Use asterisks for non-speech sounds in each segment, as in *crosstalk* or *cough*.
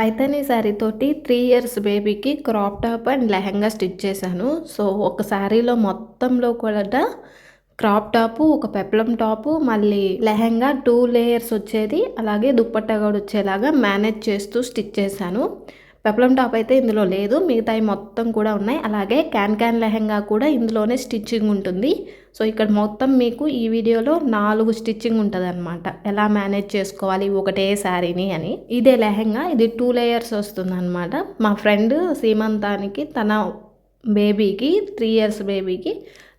పైతానీ శారీ తోటి three years బేబీకి crop top and lehenga stitch చేశాను. సో ఒక శారీలో మొత్తంలో కూడా క్రాప్ టాపు ఒక పెప్లం టాపు మళ్ళీ లెహంగా టూ లేయర్స్ వచ్చేది. అలాగే దుప్పట్టా కూడా వచ్చేలాగా మేనేజ్ చేస్తూ స్టిచ్ చేశాను. పెప్లం టాప్ అయితే ఇందులో లేదు. మిగతాయి మొత్తం కూడా ఉన్నాయి. అలాగే క్యాన్ క్యాన్ లెహంగా కూడా ఇందులోనే స్టిచ్చింగ్ ఉంటుంది. సో ఇక్కడ మొత్తం మీకు ఈ వీడియోలో నాలుగు స్టిచ్చింగ్ ఉంటుంది అనమాట ఎలా మేనేజ్ చేసుకోవాలి ఒకటే శారీని అని. ఇదే లెహంగా. ఇది టూ లేయర్స్ వస్తుంది అనమాట మా ఫ్రెండ్ సీమంతానికి తన బేబీకి త్రీ ఇయర్స్ బేబీకి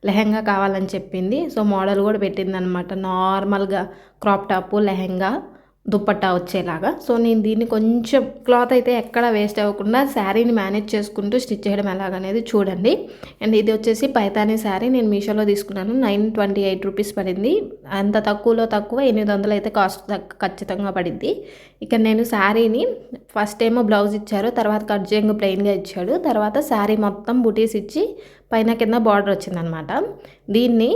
లెహంగా కావాలని చెప్పింది. సో మోడల్ కూడా పెట్టింది అనమాట నార్మల్గా క్రాప్ టాప్ లెహంగా. దుప్పట్టా వచ్చేలాగా. సో నేను దీన్ని కొంచెం క్లాత్ అయితే ఎక్కడ వేస్ట్ అవ్వకుండా శారీని మేనేజ్ చేసుకుంటూ స్టిచ్ చేయడం ఎలాగనేది చూడండి. అండ్ ఇది వచ్చేసి పైతానీ శారీ. నేను మీషోలో తీసుకున్నాను. నైన్ ట్వంటీ ఎయిట్ రూపీస్ పడింది. అంత తక్కువలో తక్కువ ఎనిమిది వందలు అయితే కాస్ట్ ఖచ్చితంగా పడింది. ఇక నేను శారీని ఫస్ట్ ఏమో బ్లౌజ్ ఇచ్చారు. తర్వాత కట్ చేయంగా ప్లెయిన్గా ఇచ్చాడు. తర్వాత శారీ మొత్తం బుటీస్ ఇచ్చి పైన కింద బార్డర్ వచ్చిందనమాట. దీన్ని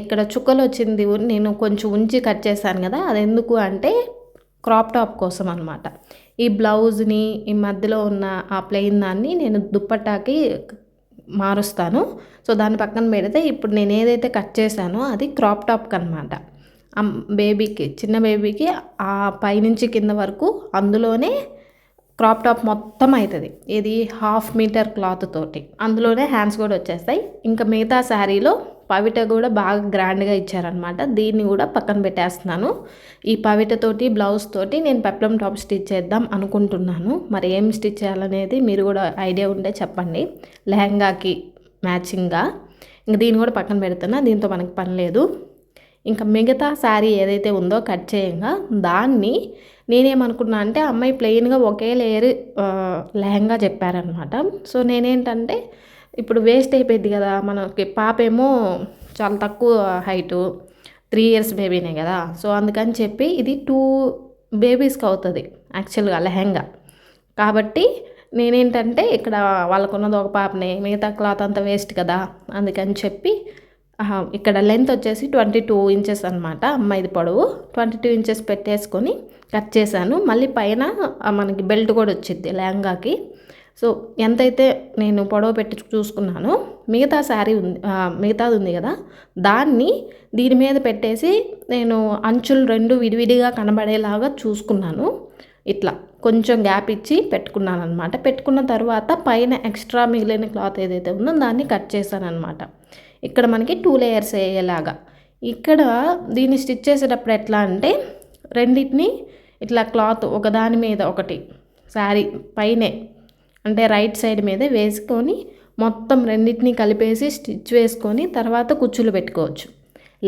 ఇక్కడ చుక్కలు వచ్చింది నేను కొంచెం ఉంచి కట్ చేశాను కదా. అది ఎందుకు అంటే క్రాప్ టాప్ కోసం అనమాట ఈ బ్లౌజ్ని ఈ మధ్యలో ఉన్న ఆ ప్లెయిన్ దాన్ని నేను దుప్పట్టాకి మారుస్తాను. సో దాని పక్కన పెడితే ఇప్పుడు నేను ఏదైతే కట్ చేశానో అది క్రాప్ టాప్కి అనమాట బేబీకి చిన్న బేబీకి ఆ పైనుంచి కింద వరకు అందులోనే క్రాప్ టాప్ మొత్తం అవుతుంది ఇది హాఫ్ మీటర్ క్లాత్ తోటి. అందులోనే హ్యాండ్స్ కూడా వచ్చేస్తాయి. ఇంకా మిగతా శారీలో పవిట కూడా బాగా గ్రాండ్గా ఇచ్చారనమాట దీన్ని కూడా పక్కన పెట్టేస్తున్నాను. ఈ పవిటతోటి బ్లౌజ్ తోటి నేను పెప్లం టాప్ స్టిచ్ చేద్దాం అనుకుంటున్నాను. మరి ఏం స్టిచ్ చేయాలనేది మీరు కూడా ఐడియా ఉంటే చెప్పండి. లెహంగాకి మ్యాచింగ్గా. ఇంక దీన్ని కూడా పక్కన పెడుతున్నా. దీంతో మనకి పని లేదు. ఇంకా మిగతా శారీ ఏదైతే ఉందో కట్ చేయంగా. దాన్ని నేనేమనుకున్నా అంటే అమ్మాయి ప్లెయిన్గా ఒకే లేయర్ లెహంగా చెప్పారనమాట సో నేనేంటంటే ఇప్పుడు వేస్ట్ అయిపోయింది కదా మనకి పాప ఏమో చాలా తక్కువ హైటు త్రీ ఇయర్స్ బేబీనే కదా. సో అందుకని చెప్పి ఇది టూ బేబీస్కి అవుతుంది యాక్చువల్గా లెహంగా. కాబట్టి నేనేంటంటే ఇక్కడ వాళ్ళకున్నది ఒక పాపనే మిగతా క్లాత్ అంతా వేస్ట్ కదా. అందుకని చెప్పి ఇక్కడ లెంత్ వచ్చేసి ట్వంటీ టూ ఇంచెస్ అనమాట అమ్మాయిది పొడవు. ట్వంటీ టూ ఇంచెస్ పెట్టేసుకొని కట్ చేశాను. మళ్ళీ పైన మనకి బెల్ట్ కూడా వచ్చింది లెహంగాకి. సో ఎంతైతే నేను పొడవ పెట్టి చూసుకున్నానో మిగతా శారీ ఉంది మిగతాది ఉంది కదా దాన్ని దీని మీద పెట్టేసి నేను అంచులు రెండు విడివిడిగా కనబడేలాగా చూసుకున్నాను. ఇట్లా కొంచెం గ్యాప్ ఇచ్చి పెట్టుకున్నాను అనమాట పెట్టుకున్న తర్వాత పైన ఎక్స్ట్రా మిగిలిన క్లాత్ ఏదైతే ఉందో దాన్ని కట్ చేశాను అనమాట ఇక్కడ మనకి టూ లేయర్స్ వేయేలాగా ఇక్కడ దీన్ని స్టిచ్ చేసేటప్పుడు ఎట్లా అంటే రెండింటిని ఇట్లా క్లాత్ ఒకదాని మీద ఒకటి శారీ పైనే అంటే రైట్ సైడ్ మీద వేసుకొని మొత్తం రెండింటిని కలిపేసి స్టిచ్ వేసుకొని తర్వాత కుచ్చులు పెట్టుకోవచ్చు.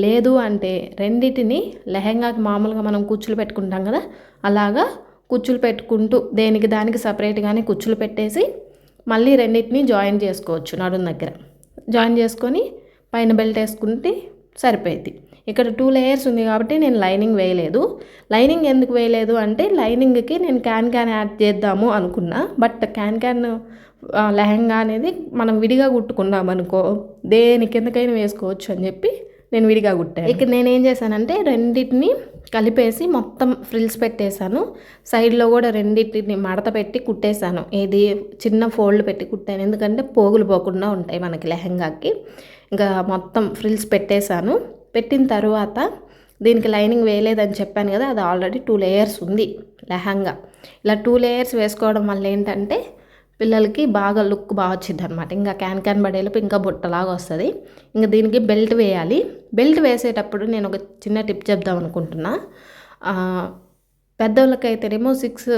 లేదు అంటే రెండింటిని లెహంగాకి మామూలుగా మనం కుచ్చులు పెట్టుకుంటాం కదా అలాగా కుచ్చులు పెట్టుకుంటూ దేనికి దానికి సపరేట్గానే కుచ్చులు పెట్టేసి మళ్ళీ రెండింటిని జాయిన్ చేసుకోవచ్చు నడుం దగ్గర. జాయిన్ చేసుకొని పైన బెల్ట్ వేసుకుంటే సరిపోయింది. ఇక్కడ టూ లేయర్స్ ఉంది కాబట్టి నేను లైనింగ్ వేయలేదు. లైనింగ్ ఎందుకు వేయలేదు అంటే లైనింగ్కి నేను క్యాన్ క్యాన్ యాడ్ చేద్దాము అనుకున్నా. బట్ క్యాన్ క్యాన్ లెహంగా అనేది మనం విడిగా కుట్టుకున్నాం అనుకో దేని కిందకైనా వేసుకోవచ్చు అని చెప్పి నేను విడిగా కుట్టాను. ఇక్కడ నేను ఏం చేశానంటే రెండింటిని కలిపేసి మొత్తం ఫ్రిల్స్ పెట్టేశాను. సైడ్లో కూడా రెండింటిని మడత పెట్టి కుట్టేశాను. ఏది చిన్న ఫోల్డ్ పెట్టి కుట్టాను. ఎందుకంటే పోగులు పోకుండా ఉంటాయి మనకి లెహంగాకి. ఇంకా మొత్తం ఫ్రిల్స్ పెట్టేశాను. పెట్టిన తర్వాత దీనికి లైనింగ్ వేయలేదని చెప్పాను కదా అది ఆల్రెడీ టూ లేయర్స్ ఉంది లెహంగా. ఇలా టూ లేయర్స్ వేసుకోవడం వల్ల ఏంటంటే పిల్లలకి బాగా లుక్ బాగా వచ్చింది అనమాట ఇంకా క్యాన్ క్యాన్ పడేలోపు ఇంకా బుట్టలాగా వస్తుంది. ఇంకా దీనికి బెల్ట్ వేయాలి. బెల్ట్ వేసేటప్పుడు నేను ఒక చిన్న టిప్ చెప్దాం అనుకుంటున్నా. పెద్దోళ్ళకైతేనేమో సిక్స్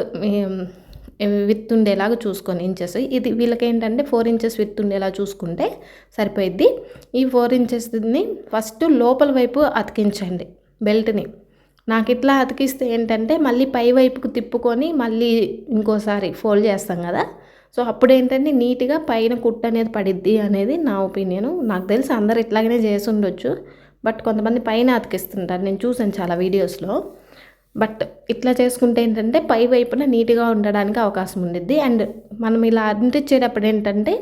విత్ ఉండేలాగా చూసుకొని ఇంచెస్ ఇది వీళ్ళకి ఏంటంటే ఫోర్ ఇంచెస్ విత్ ఉండేలా చూసుకుంటే సరిపోయిద్ది. ఈ ఫోర్ ఇంచెస్ని ఫస్ట్ లోపల వైపు అతికించండి బెల్ట్ని నాకు ఇట్లా అతికిస్తే ఏంటంటే మళ్ళీ పై వైపుకు తిప్పుకొని మళ్ళీ ఇంకోసారి ఫోల్డ్ చేస్తాం కదా. సో అప్పుడు ఏంటంటే నీట్గా పైన కుట్ట అనేది పడిద్ది అనేది నా ఒపీనియన్ నాకు తెలిసి అందరు ఇట్లాగనే చేసి ఉండొచ్చు. బట్ కొంతమంది పైన అతికిస్తుంటారు. నేను చూసాను చాలా వీడియోస్లో బట్ ఇట్లా చేసుకుంటే ఏంటంటే పై వైపున నీట్గా ఉండడానికి అవకాశం ఉండిద్ది. అండ్ మనం ఇలా అంటించేటప్పుడు ఏంటంటే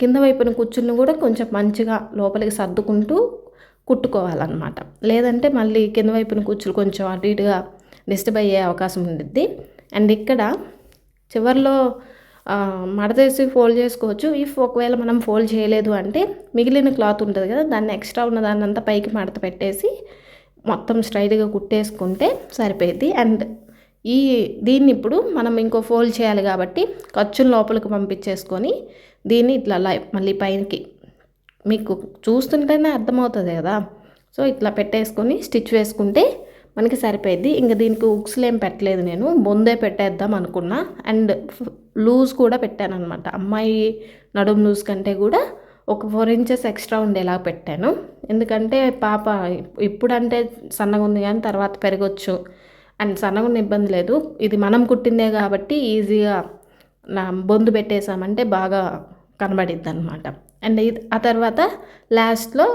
కింద వైపున కూర్చుని కూడా కొంచెం మంచిగా లోపలికి సర్దుకుంటూ కుట్టుకోవాలన్నమాట. లేదంటే మళ్ళీ కింద వైపున కూర్చుని కొంచెం అటు ఇటుగా డిస్టర్బ్ అయ్యే అవకాశం ఉండిద్ది. అండ్ ఇక్కడ చివర్లో మడతేసి ఫోల్డ్ చేసుకోవచ్చు. ఇఫ్ ఒకవేళ మనం ఫోల్డ్ చేయలేదు అంటే మిగిలిన క్లాత్ ఉంటుంది కదా దాన్ని ఎక్స్ట్రా ఉన్న దాన్ని అంతా పైకి మడత పెట్టేసి మొత్తం స్ట్రైట్గా కుట్టేసుకుంటే సరిపోయింది. అండ్ ఈ దీన్ని ఇప్పుడు మనం ఇంకో ఫోల్డ్ చేయాలి కాబట్టి ఖర్చును లోపలికి పంపించేసుకొని దీన్ని ఇట్లా లై- మళ్ళీ పైనకి మీకు చూస్తుంటేనే అర్థమవుతుంది కదా. సో ఇట్లా పెట్టేసుకొని స్టిచ్ వేసుకుంటే మనకి సరిపోయింది. ఇంకా దీనికి ఉక్స్లు ఏం పెట్టలేదు నేను. ముందే పెట్టేద్దాం అనుకున్నా. అండ్ లూజ్ కూడా పెట్టాను అనమాట అమ్మాయి నడుము లూజ్ కంటే కూడా ఒక ఫోర్ ఇంచెస్ ఎక్స్ట్రా ఉండేలా పెట్టాను. ఎందుకంటే పాప ఇప్పుడంటే సన్నగా ఉంది కానీ తర్వాత పెరగచ్చు అండ్ సన్నగా ఉన్న ఇబ్బంది లేదు. ఇది మనం కుట్టిందే కాబట్టి ఈజీగా నా బొందు పెట్టేసామంటే బాగా కనబడిద్ది అనమాట అండ్ ఇది ఆ తర్వాత లాస్ట్లో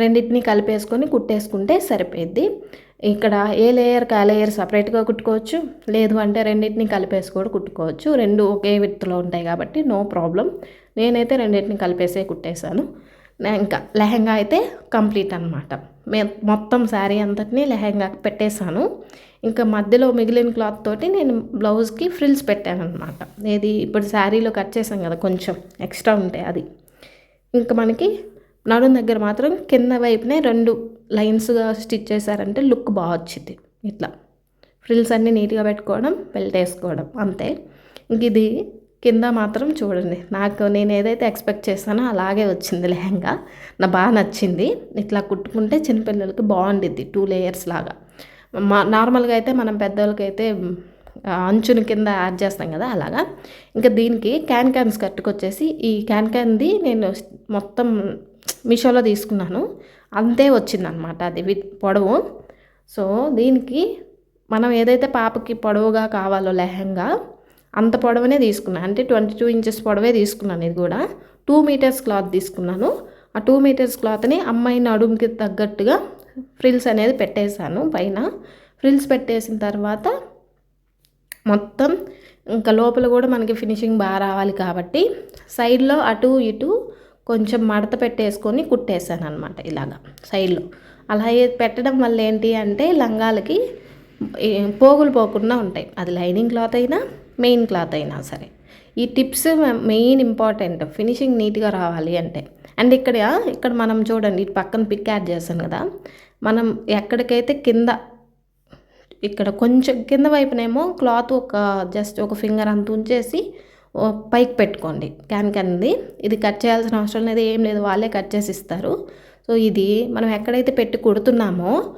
రెండింటిని కలిపేసుకొని కుట్టేసుకుంటే సరిపోయిద్ది. ఇక్కడ ఏ లేయర్కి ఆ లేయర్ సపరేట్గా కుట్టుకోవచ్చు? లేదు అంటే రెండింటిని కలిపేసి కూడా కుట్టుకోవచ్చు. రెండు ఒకే విత్తులో ఉంటాయి కాబట్టి నో ప్రాబ్లం నేనైతే రెండింటిని కలిపేసే కుట్టేశాను. ఇంకా లెహంగా అయితే కంప్లీట్ అనమాట మే మొత్తం శారీ అంతటిని లెహంగా పెట్టేశాను. ఇంకా మధ్యలో మిగిలిన క్లాత్ తోటి నేను బ్లౌజ్కి ఫ్రిల్స్ పెట్టాను అనమాట ఏది? ఇప్పుడు శారీలో కట్ చేసాం కదా కొంచెం ఎక్స్ట్రా ఉంటాయి అది. ఇంకా మనకి నడుం దగ్గర మాత్రం కింద వైపునే రెండు లైన్స్గా స్టిచ్ చేశారంటే లుక్ బాగా వచ్చింది ఇట్లా. ఫ్రిల్స్ అన్నీ నీట్గా పెట్టుకోవడం బెల్ట్ వేసుకోవడం అంతే. ఇంక ఇది కింద మాత్రం చూడండి. నాకు నేను ఏదైతే ఎక్స్పెక్ట్ చేస్తానో అలాగే వచ్చింది లెహంగా. నాకు బాగా నచ్చింది. ఇట్లా కుట్టుకుంటే చిన్నపిల్లలకి బాగుండిద్ది టూ లేయర్స్ లాగా. మా నార్మల్గా అయితే మనం పెద్దవాళ్ళకి అయితే అంచుని కింద యాడ్ చేస్తాం కదా అలాగా. ఇంకా దీనికి క్యాన్ క్యాన్ స్కర్ట్కి వచ్చేసి ఈ క్యాన్ క్యాన్ది నేను మొత్తం మీషోలో తీసుకున్నాను. అంతే వచ్చిందనమాట అది విత్ పొడవు. సో దీనికి మనం ఏదైతే పాపకి పొడవుగా కావాలో లెహంగా అంత పొడవునే తీసుకున్నాను అంటే ట్వంటీ టూ ఇంచెస్ పొడవే తీసుకున్నాను ఇది కూడా. టూ మీటర్స్ క్లాత్ తీసుకున్నాను. ఆ టూ మీటర్స్ క్లాత్ని అమ్మాయి నడుముకి తగ్గట్టుగా ఫ్రిల్స్ అనేది పెట్టేశాను పైన. ఫ్రిల్స్ పెట్టేసిన తర్వాత మొత్తం ఇంకా లోపల కూడా మనకి ఫినిషింగ్ బాగా రావాలి కాబట్టి సైడ్లో అటు ఇటు కొంచెం మడత పెట్టేసుకొని కుట్టేశాను అనమాట ఇలాగా సైడ్లో. అలా పెట్టడం వల్ల ఏంటి అంటే లంగాలకి పోగులు పోకుండా ఉంటాయి. అది లైనింగ్ క్లాత్ అయినా మెయిన్ క్లాత్ అయినా సరే. ఈ టిప్స్ మెయిన్ ఇంపార్టెంట్. ఫినిషింగ్ నీట్గా రావాలి అంటే. అండ్ ఇక్కడ ఇక్కడ మనం చూడండి ఇటు పక్కన పిక్ యాడ్ చేశాను కదా. మనం ఎక్కడికైతే కింద ఇక్కడ కొంచెం కింద వైపునేమో క్లాత్ ఒక జస్ట్ ఒక ఫింగర్ అంత ఉంచేసి పైకి పెట్టుకోండి. క్యాన్ క్యాన్ది ఇది కట్ చేయాల్సిన అవసరం లేదు ఏం లేదు వాళ్ళే కట్ చేసి ఇస్తారు. సో ఇది మనం ఎక్కడైతే పెట్టి కుడుతున్నామో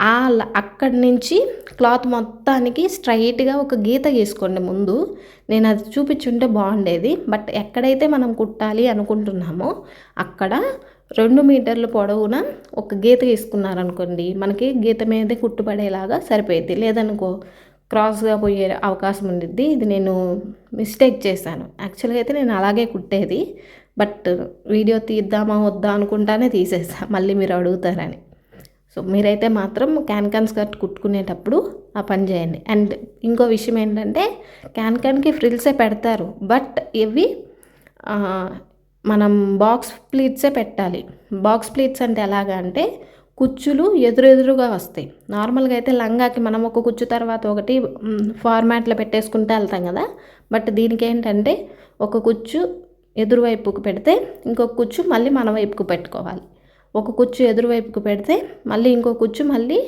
ఆ ల- అక్కడి నుంచి క్లాత్ మొత్తానికి స్ట్రైట్గా ఒక గీత గీసుకోండి ముందు. నేను అది చూపించుంటే బాగుండేది. బట్ ఎక్కడైతే మనం కుట్టాలి అనుకుంటున్నామో అక్కడ రెండు మీటర్ల పొడవున ఒక గీత గీసుకున్నారనుకోండి మనకి గీత మీదే కుట్టుపడేలాగా సరిపోయింది లేదనుకో క్రాస్గా పోయే అవకాశం ఉండిద్ది. ఇది నేను మిస్టేక్ చేశాను. యాక్చువల్గా అయితే నేను అలాగే కుట్టేది. బట్ వీడియో తీద్దామా వద్దా అనుకుంటానే తీసేసా. మళ్ళీ మీరు అడుగుతారని. సో మీరైతే మాత్రం క్యాన్కాన్ స్కర్ట్ కుట్టుకునేటప్పుడు ఆ పని చేయండి. అండ్ ఇంకో విషయం ఏంటంటే క్యాన్కాన్కి ఫ్రిల్సే పెడతారు. బట్ ఇవి మనం బాక్స్ ప్లీట్సే పెట్టాలి. బాక్స్ ప్లీట్స్ అంటే ఎలాగా అంటే కుచ్చులు ఎదురెదురుగా వస్తాయి. నార్మల్గా అయితే లంగాకి మనం ఒక కుచ్చు తర్వాత ఒకటి ఫార్మాట్లో పెట్టేసుకుంటూ వెళ్తాం కదా. బట్ దీనికి ఏంటంటే ఒక కుచ్చు ఎదురువైపుకు పెడితే ఇంకొక కుచ్చు మళ్ళీ మన వైపుకు పెట్టుకోవాలి. ఒక కుచ్చు ఎదురువైపుకు పెడితే మళ్ళీ ఇంకో కుచ్చు మళ్ళీ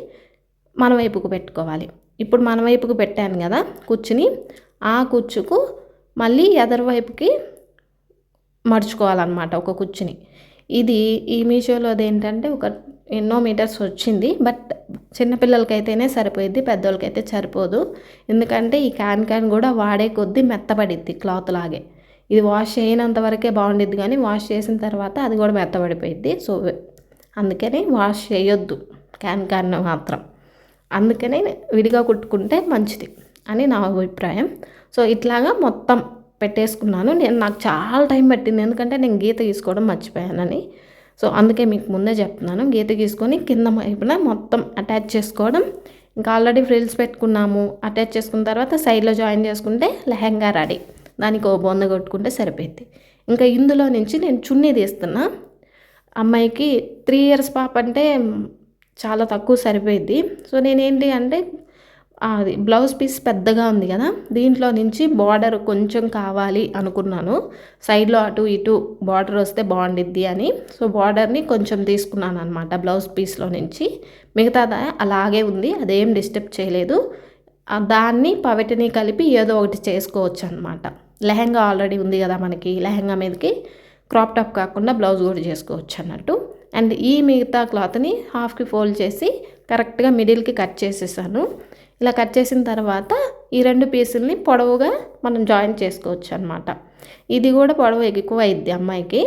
మన వైపుకు పెట్టుకోవాలి. ఇప్పుడు మన వైపుకు పెట్టాను కదా కుచ్చుని ఆ కుచ్చుకు మళ్ళీ ఎదరువైపుకి మడుచుకోవాలన్నమాట ఒక కుచ్చుని. ఇది ఈ మీషోలో ఏంటంటే ఒక ఎన్నో మీటర్స్ వచ్చింది బట్ చిన్నపిల్లలకైతేనే సరిపోయిద్ది పెద్దోళ్ళకైతే సరిపోదు. ఎందుకంటే ఈ క్యాన్ క్యాన్ కూడా వాడే కొద్దీ మెత్తబడిద్ది క్లాత్ లాగే. ఇది వాష్ చేయనంత వరకే బాగుండిద్ది కానీ వాష్ చేసిన తర్వాత అది కూడా మెత్తబడిపోయిద్ది. సో అందుకని వాష్ చేయొద్దు క్యాన్ క్యాన్ మాత్రం. అందుకనే విడిగా కుట్టుకుంటే మంచిది అని నా అభిప్రాయం. సో ఇట్లాగా మొత్తం పెట్టేసుకున్నాను. నేను నాకు చాలా టైం పట్టింది ఎందుకంటే నేను గీత గీసుకోవడం మర్చిపోయానని. సో అందుకే మీకు ముందే చెప్తున్నాను. గీత గీసుకొని కింద వైపున మొత్తం అటాచ్ చేసుకోవడం. ఇంకా ఆల్రెడీ ఫ్రిల్స్ పెట్టుకున్నాము. అటాచ్ చేసుకున్న తర్వాత సైడ్లో జాయిన్ చేసుకుంటే లెహంగా రెడీ. దానికి ఓ బొంద కొట్టుకుంటే సరిపోయింది. ఇంకా ఇందులో నుంచి నేను చున్నీ తీస్తున్నా. అమ్మాయికి త్రీ ఇయర్స్ పాప అంటే చాలా తక్కువ సరిపోయింది. సో నేనేంటి అంటే అది బ్లౌజ్ పీస్ పెద్దగా ఉంది కదా దీంట్లో నుంచి బార్డర్ కొంచెం కావాలి అనుకున్నాను. సైడ్లో అటు ఇటు బార్డర్ వస్తే బాగుండిద్ది అని. సో బార్డర్ని కొంచెం తీసుకున్నాను అనమాట బ్లౌజ్ పీస్లో నుంచి. మిగతాదా అలాగే ఉంది అదేం డిస్టర్బ్ చేయలేదు. దాన్ని పవిటిని కలిపి ఏదో ఒకటి చేసుకోవచ్చు అనమాట లెహంగా ఆల్రెడీ ఉంది కదా మనకి లెహంగా మీదకి క్రాప్ టాప్ కాకుండా బ్లౌజ్ కూడా చేసుకోవచ్చు అన్నట్టు. అండ్ ఈ మిగతా క్లాత్ని హాఫ్కి ఫోల్డ్ చేసి కరెక్ట్గా మిడిల్కి కట్ చేసేసాను. ఇలా కట్ చేసిన తర్వాత ఈ రెండు పీసుల్ని పొడవుగా మనం జాయిన్ చేసుకోవచ్చు అనమాట ఇది కూడా పొడవు ఎక్కువ అయింది అమ్మాయికి.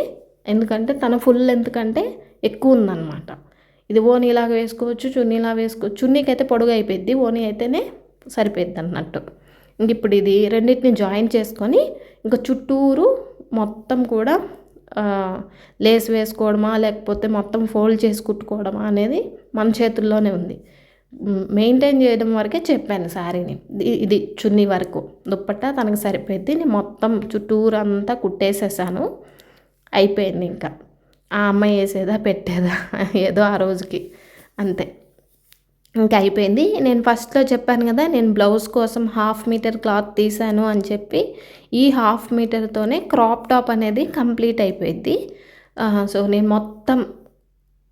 ఎందుకంటే తన ఫుల్ లెంత్ కంటే ఎక్కువ ఉందన్నమాట. ఇది ఓనీలాగా వేసుకోవచ్చు చున్నీలా వేసుకోవచ్చు. చున్నీకి అయితే పొడుగు అయిపోయింది ఓనీ అయితేనే సరిపోద్ది అన్నట్టు. ఇంక ఇప్పుడు ఇది రెండింటిని జాయిన్ చేసుకొని ఇంకా చుట్టూరు మొత్తం కూడా లేస్ వేసుకోవడమా లేకపోతే మొత్తం ఫోల్డ్ చేసి కుట్టుకోవడమా అనేది మన చేతుల్లోనే ఉంది. మెయింటైన్ చేయడం వరకే చెప్పాను శారీని. ఇది చున్నీ వరకు. దుప్పట్ట తనకు సరిపోయింది. నేను మొత్తం చుట్టూరు అంతా కుట్టేసేసాను. అయిపోయింది ఇంకా. ఆ అమ్మాయి వేసేదా పెట్టేదా ఏదో ఆ రోజుకి. అంతే. ఇంకా అయిపోయింది. నేను ఫస్ట్లో చెప్పాను కదా నేను బ్లౌజ్ కోసం హాఫ్ మీటర్ క్లాత్ తీసాను అని చెప్పి ఈ హాఫ్ మీటర్తోనే క్రాప్ టాప్ అనేది కంప్లీట్ అయిపోయింది. సో నేను మొత్తం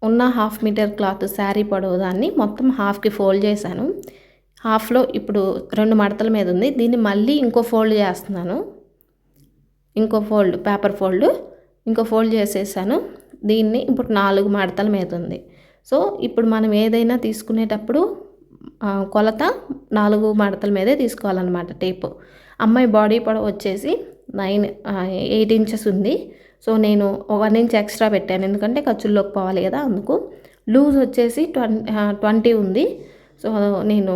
ఉన్న హాఫ్ మీటర్ క్లాత్ శారీ పొడవు దాన్ని మొత్తం హాఫ్కి ఫోల్డ్ చేశాను. హాఫ్లో ఇప్పుడు రెండు మడతల మీద ఉంది. దీన్ని మళ్ళీ ఇంకో ఫోల్డ్ చేస్తున్నాను. ఇంకో ఫోల్డ్ పేపర్ ఫోల్డ్ ఇంకో ఫోల్డ్ చేసేసాను. దీన్ని ఇప్పుడు నాలుగు మడతల మీద ఉంది. సో ఇప్పుడు మనం ఏదైనా తీసుకునేటప్పుడు కొలత నాలుగు మడతల మీదే తీసుకోవాలన్నమాట టేపు. అమ్మాయి బాడీ పొడవు వచ్చేసి నైన్ ఎయిట్ ఇంచెస్ ఉంది. సో నేను వన్ ఇంచ్ ఎక్స్ట్రా పెట్టాను. ఎందుకంటే ఖర్చుల్లోకి పోవాలి కదా అందుకు. లూజ్ వచ్చేసి ట్వంటీ ఉంది. సో నేను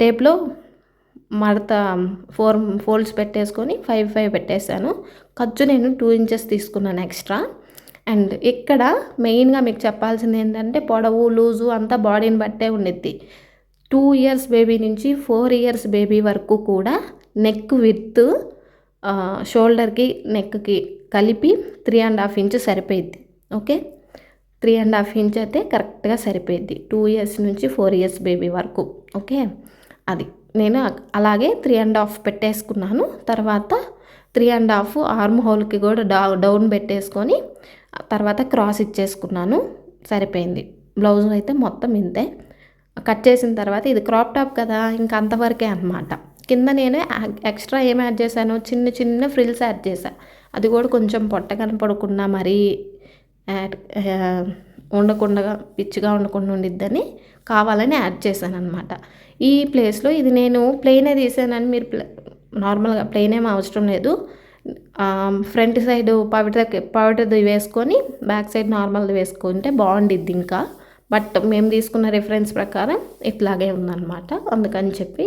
టేప్లో మడత ఫోర్ ఫోల్డ్స్ పెట్టేసుకొని ఫైవ్ ఫైవ్ పెట్టేశాను. ఖర్చు నేను టూ ఇంచెస్ తీసుకున్నాను ఎక్స్ట్రా. అండ్ ఇక్కడ మెయిన్గా మీకు చెప్పాల్సింది ఏంటంటే పొడవు లూజు అంతా బాడీని బట్టే ఉండిద్ది. టూ ఇయర్స్ బేబీ నుంచి ఫోర్ ఇయర్స్ బేబీ వరకు కూడా నెక్ విత్ షోల్డర్కి నెక్కి కలిపి త్రీ అండ్ హాఫ్ ఇంచ్ సరిపోయిద్ది. Okay? Three and half inch అయితే కరెక్ట్గా సరిపోయిద్ది. టూ ఇయర్స్ నుంచి ఫోర్ ఇయర్స్ బేబీ వరకు. ఓకే? అది. నేను అలాగే త్రీ అండ్ హాఫ్ పెట్టేసుకున్నాను. తర్వాత త్రీ అండ్ హాఫ్ ఆర్మ్ హోల్కి కూడా డౌన్ పెట్టేసుకొని తర్వాత క్రాస్ ఇచ్చేసుకున్నాను. సరిపోయింది. బ్లౌజ్ అయితే మొత్తం ఇంతే. కట్ చేసిన తర్వాత ఇది క్రాప్ టాప్ కదా ఇంకా అంతవరకే అనమాట కింద నేను ఎక్స్ట్రా ఏం యాడ్ చేశాను చిన్న చిన్న ఫ్రిల్స్ యాడ్ చేశాను అది కూడా కొంచెం పొట్ట కనపడకుండా మరీ ఉండకుండా పిచ్చిగా ఉండకుండా ఉండిద్దని కావాలని యాడ్ చేశాను అనమాట ఈ ప్లేస్లో ఇది నేను ప్లెయినే తీసానని మీరు నార్మల్గా ప్లెయిన్ ఏం అవసరం లేదు. ఫ్రంట్ సైడ్ పవిట పవిటది వేసుకొని బ్యాక్ సైడ్ నార్మల్ది వేసుకుంటే బాగుండిద్ది ఇంకా. బట్ మేము తీసుకున్న రిఫరెన్స్ ప్రకారం ఇట్లాగే ఉందన్నమాట. అందుకని చెప్పి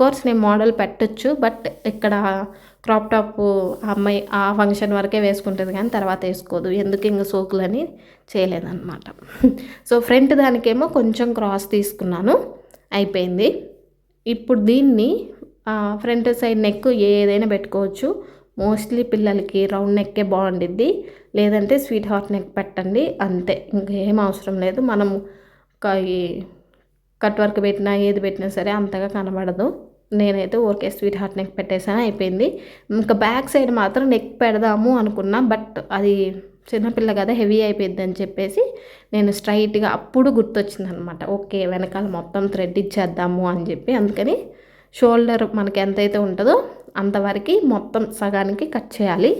కోర్స్ నేను మోడల్ పెట్టచ్చు బట్ ఇక్కడ క్రాప్ టాప్ అమ్మాయి ఆ ఫంక్షన్ వరకే వేసుకుంటుంది కానీ తర్వాత వేసుకోదు. ఎందుకు ఇంక సోకులని చేయలేదన్నమాట. సో ఫ్రంట్ దానికేమో కొంచెం క్రాస్ తీసుకున్నాను అయిపోయింది. ఇప్పుడు దీన్ని ఫ్రంట్ సైడ్ నెక్ ఏదైనా పెట్టుకోవచ్చు. మోస్ట్లీ పిల్లలకి రౌండ్ నెక్కే బాగుండిద్ది. లేదంటే స్వీట్ హార్ట్ నెక్ పెట్టండి. అంతే. ఇంకేం అవసరం లేదు. మనం కట్ వర్క్ పెట్టినా ఏది పెట్టినా సరే అంతగా కనబడదు. నేనైతే ఓకే స్వీట్ హార్ట్ నెక్ పెట్టేసాను అయిపోయింది. ఇంకా బ్యాక్ సైడ్ మాత్రం నెక్ పెడదాము అనుకున్నా. బట్ అది చిన్నపిల్ల కదా హెవీ అయిపోయింది అని చెప్పేసి నేను స్ట్రైట్గా అప్పుడు గుర్తొచ్చింది అనమాట ఓకే వెనకాల మొత్తం థ్రెడ్ ఇచ్చేద్దాము అని చెప్పి. అందుకని షోల్డర్ మనకి ఎంతైతే ఉంటుందో అంతవరకు మొత్తం సగానికి కట్ చేయాలి.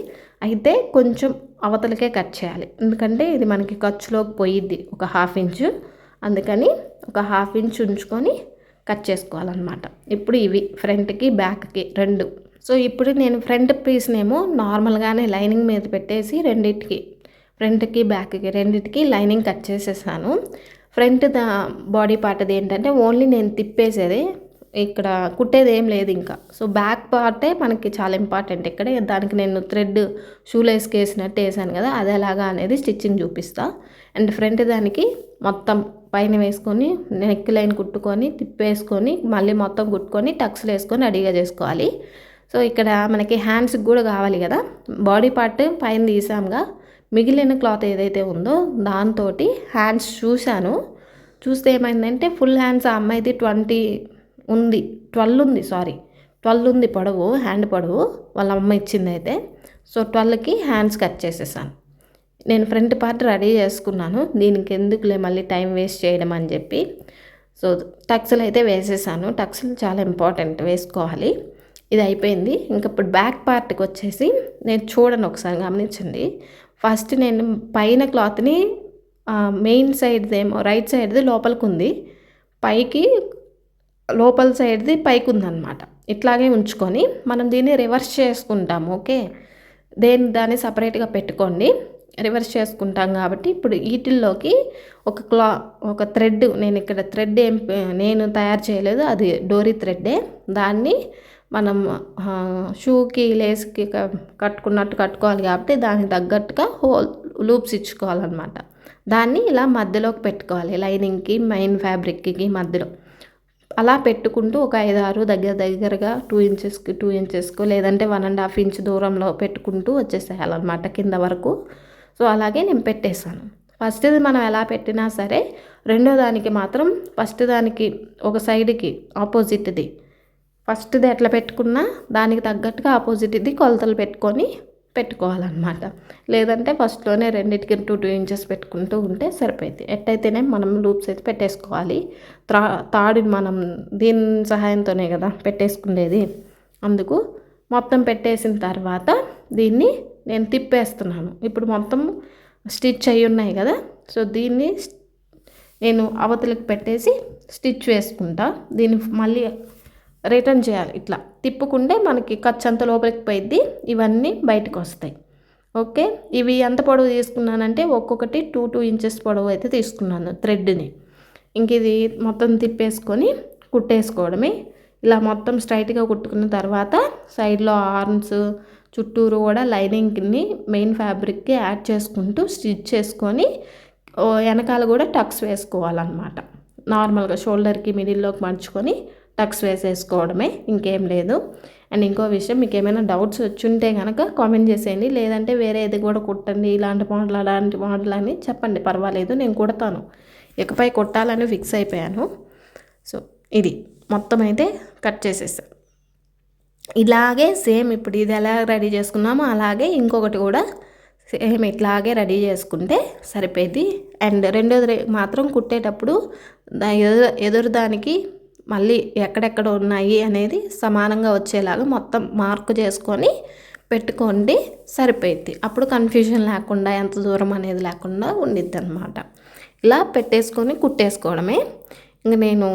అయితే కొంచెం అవతలకే కట్ చేయాలి. ఎందుకంటే ఇది మనకి ఖర్చులోకి పోయిద్ది ఒక హాఫ్ ఇంచు. అందుకని ఒక హాఫ్ ఇంచ్ ఉంచుకొని కట్ చేసుకోవాలన్నమాట. ఇప్పుడు ఇవి ఫ్రంట్కి బ్యాక్కి రెండు. సో ఇప్పుడు నేను ఫ్రంట్ పీస్నేమో నార్మల్గానే లైనింగ్ మీద పెట్టేసి రెండింటికి ఫ్రంట్కి బ్యాక్కి రెండింటికి లైనింగ్ కట్ చేసేసాను. ఫ్రంట్ దా బాడీ పార్ట్ ఏంటంటే ఓన్లీ నేను తిప్పేసేది ఇక్కడ కుట్టేది ఏం లేదు ఇంకా. సో బ్యాక్ పార్టే మనకి చాలా ఇంపార్టెంట్ ఇక్కడ. దానికి నేను థ్రెడ్ షూలేస్కి వేసినట్టు వేసాను కదా అది ఎలాగా అనేది స్టిచ్చింగ్ చూపిస్తా. అండ్ ఫ్రంట్ దానికి మొత్తం పైన వేసుకొని నెక్ లైన్ కుట్టుకొని తిప్పేసుకొని మళ్ళీ మొత్తం కుట్టుకొని టక్స్లు వేసుకొని రెడీగా చేసుకోవాలి. సో ఇక్కడ మనకి హ్యాండ్స్కి కూడా కావాలి కదా. బాడీ పార్ట్ పైన తీసాముగా మిగిలిన క్లాత్ ఏదైతే ఉందో దాంతో హ్యాండ్స్ చూశాను. చూస్తే ఏమైందంటే ఫుల్ హ్యాండ్స్ ఆ అమ్మాయిది ట్వంటీ ఉంది. ట్వెల్వ్ ఉంది సారీ. ట్వెల్వ్ ఉంది పొడవు హ్యాండ్ పొడవు వాళ్ళ అమ్మ ఇచ్చింది అయితే. సో ట్వెల్వ్కి హ్యాండ్స్ కట్ చేసేసాను. నేను ఫ్రంట్ పార్ట్ రెడీ చేసుకున్నాను. దీనికి ఎందుకులే మళ్ళీ టైం వేస్ట్ చేయడం అని చెప్పి. సో టక్స్లు అయితే వేసేసాను. టక్స్లు చాలా ఇంపార్టెంట్ వేసుకోవాలి. ఇది అయిపోయింది. ఇంకా ఇప్పుడు బ్యాక్ పార్ట్కి వచ్చేసి నేను చూడను ఒకసారి గమనించండి. ఫస్ట్ నేను పైన క్లాత్ని మెయిన్ సైడ్ది ఏమో రైట్ సైడ్ది లోపలికి ఉంది పైకి లోపల సైడ్ది పైకి ఉందన్నమాట ఇట్లాగే ఉంచుకొని మనం దీన్ని రివర్స్ చేసుకుంటాము ఓకే? దేని దాన్ని సపరేట్గా పెట్టుకోండి. రివర్స్ చేసుకుంటాం కాబట్టి ఇప్పుడు వీటిల్లోకి ఒక క్లా ఒక థ్రెడ్ నేను ఇక్కడ థ్రెడ్ ఏం నేను తయారు చేయలేదు అది డోరీ థ్రెడ్డే. దాన్ని మనం షూకి లేస్కి కట్టుకున్నట్టు కట్టుకోవాలి కాబట్టి దానికి తగ్గట్టుగా హోల్ లూప్స్ ఇచ్చుకోవాలన్నమాట దాన్ని ఇలా మధ్యలోకి పెట్టుకోవాలి లైనింగ్కి మెయిన్ ఫ్యాబ్రిక్కి మధ్యలో. అలా పెట్టుకుంటూ ఒక ఐదు ఆరు దగ్గర దగ్గరగా టూ ఇంచెస్కి టూ ఇంచెస్కు లేదంటే వన్ అండ్ హాఫ్ ఇంచ్ దూరంలో పెట్టుకుంటూ వచ్చేసేయాలన్నమాట కింద వరకు. సో అలాగే నేను పెట్టేశాను. ఫస్ట్ది మనం ఎలా పెట్టినా సరే రెండో దానికి మాత్రం ఫస్ట్ దానికి ఒక సైడ్కి ఆపోజిట్ది ఫస్ట్ది ఎట్లా పెట్టుకున్నా దానికి తగ్గట్టుగా ఆపోజిట్ ఇది కొలతలు పెట్టుకొని పెట్టుకోవాలన్నమాట. లేదంటే ఫస్ట్లోనే రెండింటికి టూ టూ ఇంచెస్ పెట్టుకుంటూ ఉంటే సరిపోయింది ఎట్టయితేనే మనం లూప్స్ అయితే పెట్టేసుకోవాలి. త్రా తాడు మనం దీని సహాయంతోనే కదా పెట్టేసుకునేది అందుకు మొత్తం పెట్టేసిన తర్వాత దీన్ని నేను తిప్పేస్తున్నాను. ఇప్పుడు మొత్తం స్టిచ్ అయి ఉన్నాయి కదా. సో దీన్ని నేను అవతలకు పెట్టేసి స్టిచ్ వేసుకుంటా. దీన్ని మళ్ళీ రిటర్న్ చేయాలి. ఇట్లా తిప్పుకుంటే మనకి ఖర్చు అంత లోపలికి పోయిద్ది. ఇవన్నీ బయటకు వస్తాయి. ఓకే? ఇవి ఎంత పొడవు తీసుకున్నానంటే ఒక్కొక్కటి టూ టూ ఇంచెస్ పొడవు అయితే తీసుకున్నాను థ్రెడ్ని. ఇంక ఇది మొత్తం తిప్పేసుకొని కుట్టేసుకోవడమే. ఇలా మొత్తం స్ట్రైట్గా కుట్టుకున్న తర్వాత సైడ్లో ఆర్మ్స్ చుట్టూరు కూడా లైనింగ్ని మెయిన్ ఫ్యాబ్రిక్కి యాడ్ చేసుకుంటూ స్టిచ్ చేసుకొని వెనకాల కూడా టక్స్ వేసుకోవాలన్నమాట. నార్మల్గా షోల్డర్కి మిడిల్లోకి మడుచుకొని టక్స్ వేసేసుకోవడమే ఇంకేం లేదు. అండ్ ఇంకో విషయం మీకు ఏమైనా డౌట్స్ వచ్చుంటే కనుక కామెంట్ చేసేయండి. లేదంటే వేరే ఏది కూడా కుట్టండి ఇలాంటి మోడల్ అలాంటి మోడల్ అని చెప్పండి. పర్వాలేదు నేను కుడతాను. ఇకపై కుట్టాలని ఫిక్స్ అయిపోయాను. సో ఇది. మొత్తం అయితే కట్ చేసేసాను ఇలాగే సేమ్ ఇప్పుడు ఇది ఎలా రెడీ చేసుకున్నామో అలాగే ఇంకొకటి కూడా సేమ్ ఇట్లాగే రెడీ చేసుకుంటే సరిపోయింది. అండ్ రెండోది మాత్రం కుట్టేటప్పుడు ఎదురు ఎదురు దానికి మళ్ళీ ఎక్కడెక్కడ ఉన్నాయి అనేది సమానంగా వచ్చేలాగా మొత్తం మార్క్ చేసుకొని పెట్టుకోండి సరిపోయింది అప్పుడు కన్ఫ్యూజన్ లేకుండా ఎంత దూరం అనేది లేకుండా ఉండిద్ది అనమాట ఇలా పెట్టేసుకొని కుట్టేసుకోవడమే. ఇంక నేను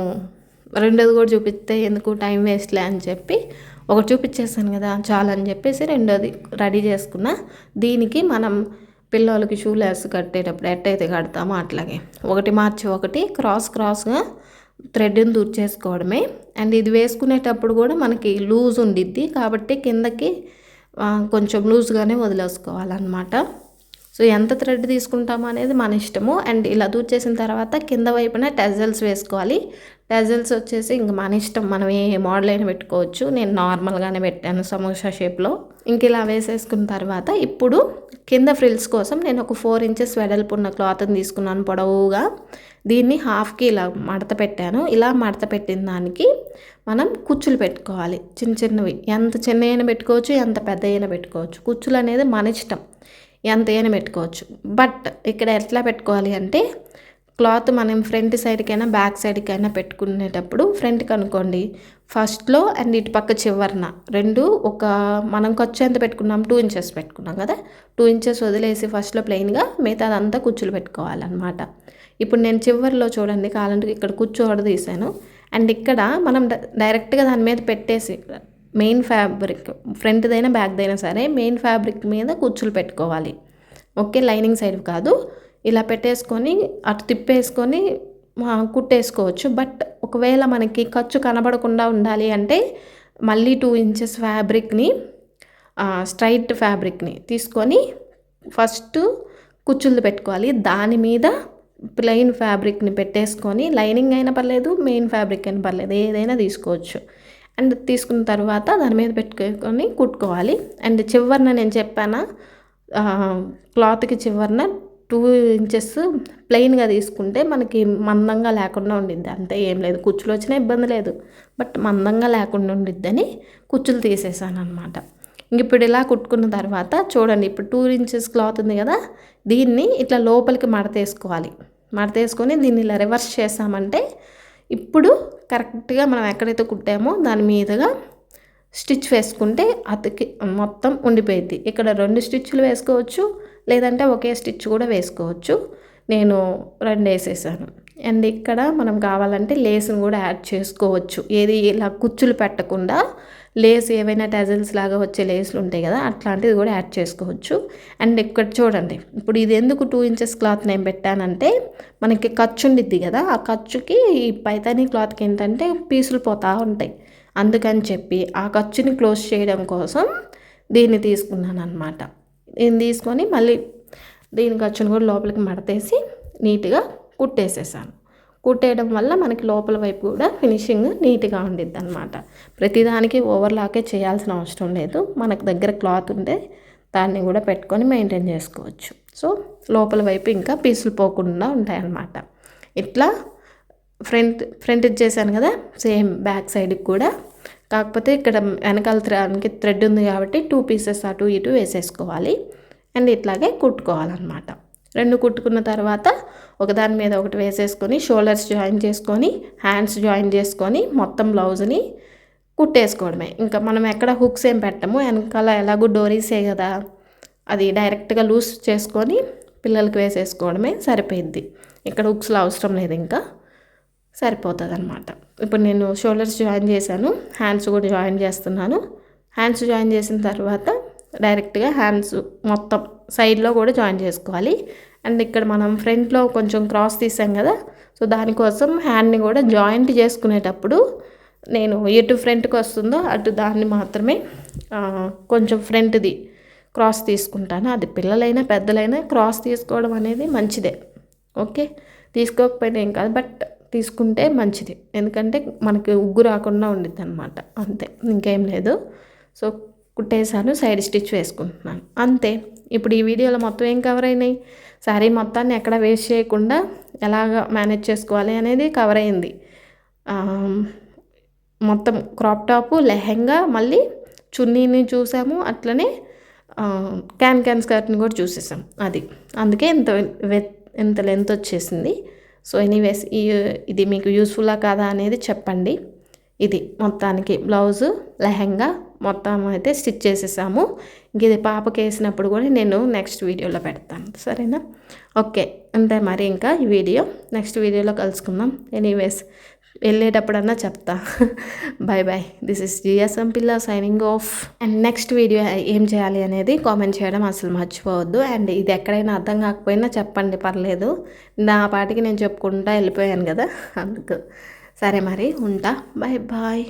రెండోది కూడా చూపిస్తే ఎందుకు టైం వేస్ట్లే అని చెప్పి ఒకటి చూపించేసాను కదా చాలని చెప్పేసి రెండోది రెడీ చేసుకున్న. దీనికి మనం పిల్లలకి షూ లెస్ కట్టేటప్పుడు ఎట్టయితే కడతామో అట్లాగే. ఒకటి మార్చి ఒకటి క్రాస్ క్రాస్గా థ్రెడ్ని దూర్చేసుకోవడమే అండ్ ఇది వేసుకునేటప్పుడు కూడా మనకి లూజ్ ఉండిద్ది. కాబట్టి కిందకి కొంచెం లూజ్గానే వదిలేసుకోవాలన్నమాట. సో ఎంత థ్రెడ్ తీసుకుంటామో అనేది మన ఇష్టము. అండ్ ఇలా దూర్చేసిన తర్వాత కింద వైపున టెజల్స్ వేసుకోవాలి. టెజల్స్ వచ్చేసి ఇంక మన ఇష్టం. మనం ఏ మోడల్ అయినా పెట్టుకోవచ్చు. నేను నార్మల్గానే పెట్టాను సమోసా షేప్లో. ఇంక ఇలా వేసేసుకున్న తర్వాత ఇప్పుడు కింద ఫ్రిల్స్ కోసం నేను ఒక ఫోర్ ఇంచెస్ వెడల్పు ఉన్న క్లాత్ని తీసుకున్నాను పొడవుగా. దీన్ని హాఫ్కి ఇలా మడత పెట్టాను. ఇలా మడత పెట్టిన దానికి మనం కుచ్చులు పెట్టుకోవాలి. చిన్న చిన్నవి. ఎంత చిన్న అయినా పెట్టుకోవచ్చు ఎంత పెద్ద అయినా పెట్టుకోవచ్చు. కుచ్చులు అనేది మన ఇష్టం. ఎంత అయినా పెట్టుకోవచ్చు. బట్ ఇక్కడ ఎట్లా పెట్టుకోవాలి అంటే క్లాత్ మనం ఫ్రంట్ సైడ్కైనా బ్యాక్ సైడ్కైనా పెట్టుకునేటప్పుడు ఫ్రంట్కి అనుకోండి ఫస్ట్లో అండ్ ఇటు పక్క చివరన. రెండు ఒక మనం ఖర్చు ఎంత పెట్టుకున్నాం? టూ ఇంచెస్ పెట్టుకున్నాం కదా? టూ ఇంచెస్ వదిలేసి ఫస్ట్లో ప్లెయిన్గా మిగతా అదంతా కుచ్చులు పెట్టుకోవాలన్నమాట. ఇప్పుడు నేను చివరిలో చూడండి కాలంటే ఇక్కడ కూర్చోడ తీసాను అండ్ ఇక్కడ మనం డైరెక్ట్గా దాని మీద పెట్టేసి మెయిన్ ఫ్యాబ్రిక్ ఫ్రంట్దైనా బ్యాక్దైనా సరే మెయిన్ ఫ్యాబ్రిక్ మీద కుచ్చులు పెట్టుకోవాలి. ఓకే లైనింగ్ సైడ్ కాదు. ఇలా పెట్టేసుకొని అటు తిప్పేసుకొని కుట్టేసుకోవచ్చు. బట్ ఒకవేళ మనకి ఖర్చు కనబడకుండా ఉండాలి అంటే మళ్ళీ టూ ఇంచెస్ ఫ్యాబ్రిక్ని స్ట్రైట్ ఫ్యాబ్రిక్ని తీసుకొని ఫస్ట్ కుచ్చులు పెట్టుకోవాలి. దాని మీద ప్లెయిన్ ఫ్యాబ్రిక్ని పెట్టేసుకొని లైనింగ్ అయినా పర్లేదు మెయిన్ ఫ్యాబ్రిక్ అయినా పర్లేదు ఏదైనా తీసుకోవచ్చు. అండ్ తీసుకున్న తర్వాత దాని మీద పెట్టుకొని కుట్టుకోవాలి. అండ్ చివరిన నేను చెప్పాను క్లాత్కి చివరిన టూ ఇంచెస్ ప్లెయిన్గా తీసుకుంటే మనకి మందంగా లేకుండా ఉండిద్ది. అంతే ఏం లేదు. కుచ్చులు వచ్చినా ఇబ్బంది లేదు. బట్ మందంగా లేకుండా ఉండిద్దని కుచ్చులు తీసేసాను అనమాట ఇంక ఇప్పుడు ఇలా కుట్టుకున్న తర్వాత చూడండి ఇప్పుడు టూ ఇంచెస్ క్లాత్ ఉంది కదా దీన్ని ఇట్లా లోపలికి మడతేసుకోవాలి. మడతేసుకొని దీన్ని ఇలా రివర్స్ చేసామంటే ఇప్పుడు కరెక్ట్గా మనం ఎక్కడైతే కుట్టామో దాని మీదుగా స్టిచ్ వేసుకుంటే అతికి మొత్తం ఉండిపోయింది ఇక్కడ రెండు స్టిచ్లు వేసుకోవచ్చు లేదంటే ఒకే స్టిచ్ కూడా వేసుకోవచ్చు. నేను రెండు వేసేసాను. అండ్ ఇక్కడ మనం కావాలంటే లేస్ని కూడా యాడ్ చేసుకోవచ్చు. ఏది ఇలా కుచ్చులు పెట్టకుండా లేస్ ఏవైనా టజల్స్ లాగా వచ్చే లేస్లు ఉంటాయి కదా అట్లాంటిది కూడా యాడ్ చేసుకోవచ్చు. అండ్ ఇక్కడ చూడండి ఇప్పుడు ఇది ఎందుకు టూ ఇంచెస్ క్లాత్ నేను పెట్టానంటే మనకి ఖర్చు ఉండిద్ది కదా ఆ ఖర్చుకి ఈ పైతానీ క్లాత్కి ఏంటంటే పీసులు పోతూ ఉంటాయి. అందుకని చెప్పి ఆ ఖర్చుని క్లోజ్ చేయడం కోసం దీన్ని తీసుకున్నాను అనమాట దీన్ని తీసుకొని మళ్ళీ దీని ఖర్చును కూడా లోపలికి మడతేసి నీట్గా కుట్టేసేసాను. కుట్టేయడం వల్ల మనకి లోపల వైపు కూడా ఫినిషింగ్ నీట్గా ఉండిద్ది అనమాట ప్రతిదానికి ఓవర్లాకే చేయాల్సిన అవసరం లేదు. మనకు దగ్గర క్లాత్ ఉంటే దాన్ని కూడా పెట్టుకొని మెయింటైన్ చేసుకోవచ్చు. సో లోపల వైపు ఇంకా పీసులు పోకుండా ఉంటాయన్నమాట. ఇట్లా ఫ్రంట్ ఫ్రంట్ ఇచ్చేసాను కదా సేమ్ బ్యాక్ సైడ్కి కూడా. కాకపోతే ఇక్కడ వెనకాల త్రానికి థ్రెడ్ ఉంది కాబట్టి టూ పీసెస్ అటు ఇటు వేసేసుకోవాలి. అండ్ ఇట్లాగే కుట్టుకోవాలన్నమాట. రెండు కుట్టుకున్న తర్వాత ఒకదాని మీద ఒకటి వేసేసుకొని షోల్డర్స్ జాయిన్ చేసుకొని హ్యాండ్స్ జాయిన్ చేసుకొని మొత్తం బ్లౌజ్ని కుట్టేసుకోవడమే. ఇంకా మనం ఎక్కడ హుక్స్ ఏం పెట్టము వెనకాల ఎలాగో డోరీసే కదా అది డైరెక్ట్గా లూజ్ చేసుకొని పిల్లలకి వేసేసుకోవడమే సరిపోయింది ఇక్కడ హుక్స్లో అవసరం లేదు ఇంకా సరిపోతుంది అనమాట ఇప్పుడు నేను షోల్డర్స్ జాయిన్ చేశాను హ్యాండ్స్ కూడా జాయిన్ చేస్తున్నాను. హ్యాండ్స్ జాయిన్ చేసిన తర్వాత డైరెక్ట్గా హ్యాండ్స్ మొత్తం సైడ్లో కూడా జాయిన్ చేసుకోవాలి. అండ్ ఇక్కడ మనం ఫ్రంట్లో కొంచెం క్రాస్ తీసాం కదా సో దానికోసం హ్యాండ్ని కూడా జాయింట్ చేసుకునేటప్పుడు నేను ఎటు ఫ్రంట్కి వస్తుందో అటు దాన్ని మాత్రమే కొంచెం ఫ్రంట్ది క్రాస్ తీసుకుంటాను. అది పిల్లలైనా పెద్దలైనా క్రాస్ తీసుకోవడం అనేది మంచిదే. ఓకే? తీసుకోకపోయినా ఏం కాదు బట్ తీసుకుంటే మంచిది. ఎందుకంటే మనకి ఉగ్గు రాకుండా ఉండిద్ది అనమాట అంతే ఇంకేం లేదు. సో కుట్టేశాను సైడ్ స్టిచ్ వేసుకుంటున్నాను. అంతే. ఇప్పుడు ఈ వీడియోలో మొత్తం ఏం కవర్ అయినాయి? శారీ మొత్తాన్ని ఎక్కడ వేస్ట్ చేయకుండా ఎలాగ మేనేజ్ చేసుకోవాలి అనేది కవర్ అయింది. మొత్తం క్రాప్ టాపు లెహెంగా మళ్ళీ చున్నీని చూసాము. అట్లనే క్యాన్ క్యాన్ స్కర్ట్ని కూడా చూసేసాం అది. అందుకే ఇంత ఇంత లెంత్ వచ్చేసింది. సో ఎనీవేస్ ఈ ఇది మీకు యూస్ఫుల్లా కాదా అనేది చెప్పండి. ఇది మొత్తానికి బ్లౌజు లెహెంగా మొత్తం అయితే స్టిచ్ చేసేసాము. ఇంక ఇది పాపకి వేసినప్పుడు కూడా నేను నెక్స్ట్ వీడియోలో పెడతాను. సరేనా? ఓకే. అంతే మరి ఇంకా ఈ వీడియో. నెక్స్ట్ వీడియోలో కలుసుకుందాం. ఎనీవేస్ వెళ్ళేటప్పుడన్నా చెప్తా. Bye bye this is GSM పిల్ల signing off and next video ఏం చేయాలి అనేది కామెంట్ చేయడం అసలు మర్చిపోవద్దు. అండ్ ఇది ఎక్కడైనా అర్థం కాకపోయినా చెప్పండి పర్లేదు. నా పాటికి నేను చెప్పుకుంటా వెళ్ళిపోయాను కదా. *laughs* అందుకు. సరే మరి ఉంటా. Bye bye